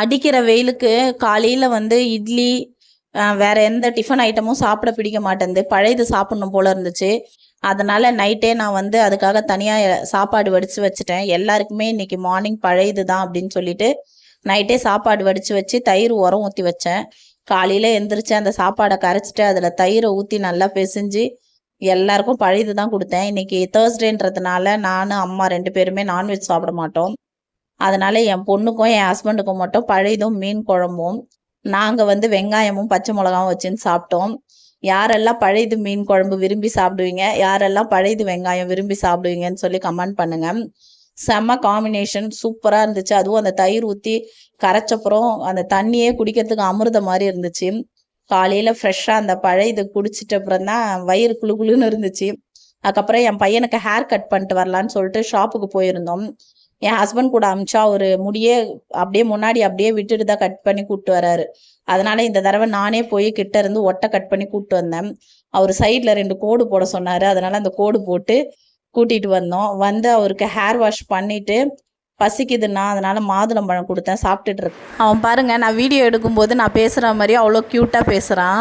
அடிக்கிற வெயிலுக்கு காலையில் வந்து இட்லி வேற எந்த டிஃபன் ஐட்டமும் சாப்பிட பிடிக்க மாட்டேங்குது பழையது சாப்பிடணும் போல இருந்துச்சு. அதனால நைட்டே நான் வந்து அதுக்காக தனியாக சாப்பாடு வடித்து வச்சுட்டேன். எல்லாருக்குமே இன்னைக்கு மார்னிங் பழையது தான் அப்படின்னு சொல்லிட்டு நைட்டே சாப்பாடு வடித்து வச்சு தயிர் உரம் ஊற்றி வச்சேன். காலையில் எந்திரிச்சு அந்த சாப்பாடை கரைச்சிட்டு அதில் தயிரை ஊற்றி நல்லா பிசைஞ்சு எல்லாருக்கும் பழையது தான் கொடுத்தேன். இன்னைக்கு தேர்ஸ்டேன்றதுனால நான் அம்மா ரெண்டு பேருமே நான்வெஜ் சாப்பிட மாட்டோம். அதனால் என் பொண்ணுக்கும் என் ஹஸ்பண்டுக்கும் மட்டும் பழையதும் மீன் குழம்பும் நாங்கள் வந்து வெங்காயமும் பச்சை மிளகாவும் வச்சுன்னு சாப்பிட்டோம். யாரெல்லாம் பழையது மீன் குழம்பு விரும்பி சாப்பிடுவீங்க யாரெல்லாம் பழையது வெங்காயம் விரும்பி சாப்பிடுவீங்கன்னு சொல்லி கமெண்ட் பண்ணுங்க. செம்ம காம்பினேஷன் சூப்பராக இருந்துச்சு. அதுவும் அந்த தயிர் ஊற்றி கரைச்சப்புறம் அந்த தண்ணியே குடிக்கிறதுக்கு அமிர்த மாதிரி இருந்துச்சு. காலையில் ஃப்ரெஷ்ஷாக அந்த பழையது குடிச்சிட்ட அப்புறம் தான் வயிறு குளு குளுன்னு இருந்துச்சு. அதுக்கப்புறம் என் பையனுக்கு ஹேர் கட் பண்ணிட்டு வரலான்னு சொல்லிட்டு ஷாப்புக்கு போயிருந்தோம். என் ஹஸ்பண்ட் கூட அமிச்சா ஒரு முடியே அப்படியே முன்னாடி அப்படியே விட்டுட்டு தான் கட் பண்ணி கூப்பிட்டு வராரு. அதனால இந்த தடவை நானே போய் கிட்ட இருந்து ஒட்டை கட் பண்ணி கூப்பிட்டு வந்தேன். அவர் சைடில் ரெண்டு கோடு போட சொன்னாரு. அதனால அந்த கோடு போட்டு கூட்டிட்டு வந்தோம். வந்து அவருக்கு ஹேர் வாஷ் பண்ணிட்டு பசிக்குதுன்னா அதனால மாதுளம்பழம் கொடுத்தேன். சாப்பிட்டுட்டு இருக்கு அவன் பாருங்க நான் வீடியோ எடுக்கும்போது நான் பேசுற மாதிரி அவ்வளோ க்யூட்டா பேசுறான்.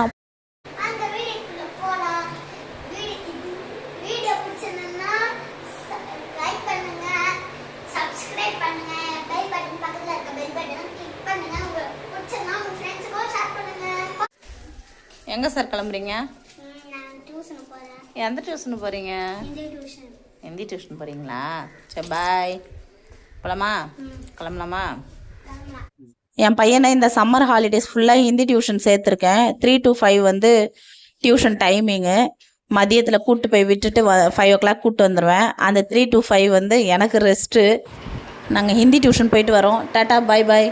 எங்க சார் கிளம்புறீங்க? எந்த டியூஷன் போறீங்க? ஹிந்தி டியூஷன் போறீங்களா? சரி பாய் போலாமா? கிளம்பலாமா? என் பையனை இந்த சம்மர் ஹாலிடேஸ் ஃபுல்லாக ஹிந்தி டியூஷன் சேர்த்துருக்கேன். த்ரீ டு ஃபைவ் வந்து டியூஷன் டைமிங்கு மதியத்தில் கூட்டு போய் விட்டுட்டு ஃபைவ் ஓ கிளாக் கூப்பிட்டு வந்துடுவேன் அந்த த்ரீ டு ஃபைவ் வந்து எனக்கு ரெஸ்ட்டு நாங்கள் ஹிந்தி டியூஷன் போயிட்டு வரோம். டாட்டா பாய் பாய்